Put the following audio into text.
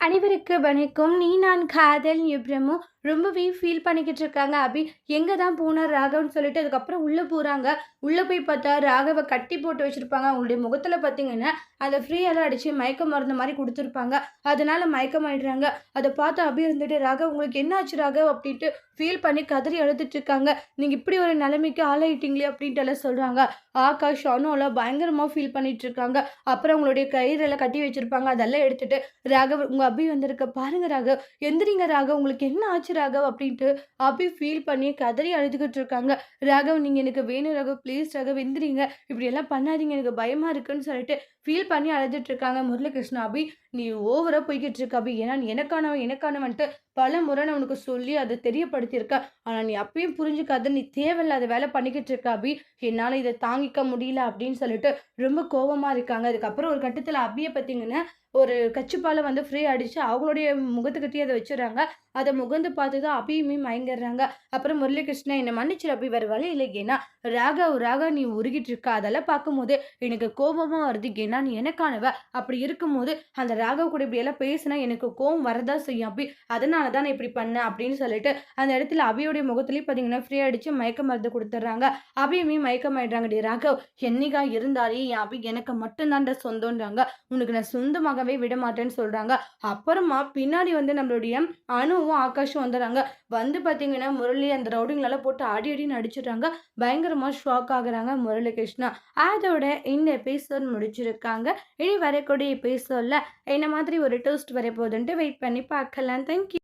அனைவருக்கு வணக்கம். நீ நான் காதல் இப்ரமும் ரொம்பவே ஃபீல் பண்ணிக்கிட்டு இருக்காங்க. அபி எங்கே தான் போனார் ராகவன் சொல்லிட்டு அதுக்கப்புறம் உள்ளே போகிறாங்க உள்ளே போய் பார்த்தா ராகவை கட்டி போட்டு வச்சுருப்பாங்க. அவங்களுடைய முகத்தில் பார்த்தீங்கன்னா அந்த ஃப்ரீயெல்லாம் அடித்து மயக்க மருந்து மாதிரி கொடுத்துருப்பாங்க. அதனால மயக்கம் ஆயிடுறாங்க அதை பார்த்து அபி இருந்துட்டு ராகவ் உங்களுக்கு என்னாச்சு ராகவ்? அப்படின்ட்டு ஃபீல் பண்ணி கதறி அழுதுட்டு இருக்காங்க. நீங்கள் இப்படி ஒரு நிலைமைக்கு ஆளாயிட்டீங்களே அப்படின்ட்டு எல்லாம் சொல்கிறாங்க ஆகாஷ் அனுலாம் பயங்கரமாக ஃபீல் பண்ணிட்டு இருக்காங்க. அப்புறம் அவங்களுடைய கயிறெல்லாம் கட்டி வச்சுருப்பாங்க. அதெல்லாம் எடுத்துட்டு ராகவ் உங்கள் அபி வந்திருக்க பாருங்க ராகவ் எந்திரிங்க ராகவ் உங்களுக்கு என்ன ஆச்சு ராகவ் அப்படின்ட்டு அபி ஃபீல் பண்ணி கதறி அழுதுகிட்டு இருக்காங்க. ராகவ் நீங்கள் எனக்கு வேணும் ராகவ் ப்ளீஸ் ராகவ் எந்திரிங்க. இப்படி எல்லாம் பண்ணாதீங்க எனக்கு பயமாக இருக்குன்னு சொல்லிட்டு ஃபீல் பண்ணி அழுதுட்டு இருக்காங்க முரளிகிருஷ்ணா அபி. நீ ஓவராக போய்கிட்டு இருக்க அபி. ஏன்னா எனக்கானவன் எனக்கானவன்ட்டு பல முறை நான் உனக்கு சொல்லி அதை தெரியப்படுத்தியிருக்க. ஆனால் நீ அப்பயும் புரிஞ்சுக்காத நீ தேவையில்லாத வேலை பண்ணிக்கிட்டு இருக்க அபி. என்னால் இதை தாங்கிக்க முடியல அப்படின்னு சொல்லிட்டு ரொம்ப கோபமாக இருக்காங்க. அதுக்கப்புறம் ஒரு கட்டத்தில் அபியை பார்த்தீங்கன்னா ஒரு கச்சிப்பாலை வந்து ஃப்ரீ அடித்து அவங்களுடைய முகத்துக்கிட்டே அதை வச்சிடறாங்க. அதை முகந்து பார்த்து தான் அபியுமே மயங்கிடுறாங்க அப்புறம் முரளிகிருஷ்ணன் என்னை மன்னிச்சு அப்படி வேறு வழி இல்லை ஏன்னா ராகவ் ராகா நீ உருகிட்டு இருக்க. அதெல்லாம் பார்க்கும்போது எனக்கு கோபமாக வருது ஏன்னா நீ எனக்கானவ அப்படி இருக்கும்போது அந்த ராகவ் கூட இப்படி எல்லாம் பேசினா எனக்கு கோபம் வரதா செய்யும் அப்படி அதனால தான் நான் இப்படி பண்ணேன் அப்படின்னு சொல்லிட்டு அந்த இடத்துல அபியோடைய முகத்துலேயும் பார்த்தீங்கன்னா ஃப்ரீ அடித்து மயக்க மருந்து கொடுத்துட்றாங்க. அபியுமே மயக்கமாயிடுறாங்க. டி ராகவ் என்னைக்கா இருந்தாலே என் அபி எனக்கு மட்டும்தான்டா சொந்தம்ன்றாங்க. உனக்கு நான் சொந்தமாகவே விட மாட்டேன்னு சொல்கிறாங்க அப்புறமா பின்னாடி வந்து நம்மளுடைய அணுவும் ஆகாஷும் வந்துடுறாங்க. வந்து பார்த்தீங்கன்னா முரளி அந்த ரவுடிங்களெல்லாம் போட்டு அடி அடி நடிச்சிடுறாங்க பயங்கரமாக ஷாக் ஆகுறாங்க முரளி கிருஷ்ணா அதோட இந்த எபிசோட் முடிச்சிருக்காங்க. இனி வரக்கூடிய எபிசோடில் என்ன மாதிரி ஒரு டோஸ்ட் வரப்போகுதுன்ட்டு வெயிட் பண்ணி பார்க்கலாம். தேங்க்யூ